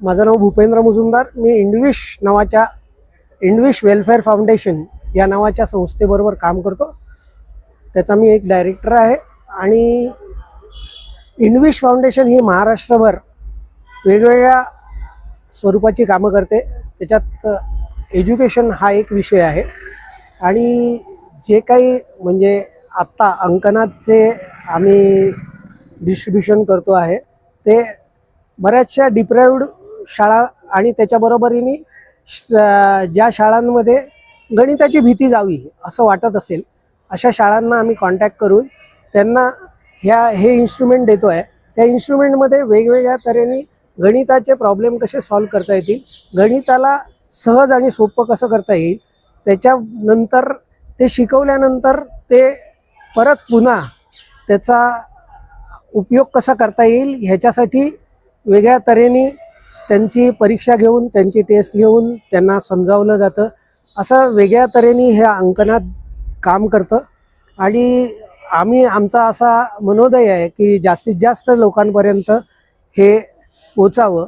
माझं नाव भूपेंद्र मुजुमदार. मी इंडविश नावाच्या इंडविश welfare foundation या नावाच्या संस्थेबरोबर काम करतो. त्याचा मी एक डायरेक्टर आहे आणि इंडविश फाउंडेशन ही महाराष्ट्रभर वेगवेगळ्या स्वरूपाची कामं करते. त्याच्यात एज्युकेशन हा एक विषय आहे. आणि जे काही म्हणजे आत्ता अंकनाचे आम्ही डिस्ट्रीब्युशन करतो आहे ते बऱ्याचशा डिप्राईव्ड शाळा आणि त्याच्याबरोबरीने श- ज्या शाळांमध्ये गणिताची भीती जावी असं वाटत असेल अशा शाळांना आम्ही कॉन्टॅक्ट करून त्यांना ह्या हे इन्स्ट्रुमेंट देतो आहे त्या इन्स्ट्रुमेंटमध्ये वेगवेगळ्या तऱ्हेने गणिताचे प्रॉब्लेम कसे सॉल्व करता येतील गणिताला सहज आणि सोपं कसं करता येईल त्याच्यानंतर ते शिकवल्यानंतर ते परत पुन्हा त्याचा उपयोग कसा करता येईल ह्याच्यासाठी वेगळ्या तऱ्हेने त्यांची परीक्षा घेऊन त्यांची टेस्ट घेऊन त्यांना समजावलं जातं. असं वेगळ्या तऱ्हेने हे अंकनात काम करतं. आणि आम्ही आमचा असा मनोदय आहे की जास्तीत जास्त लोकांपर्यंत हे पोचावं.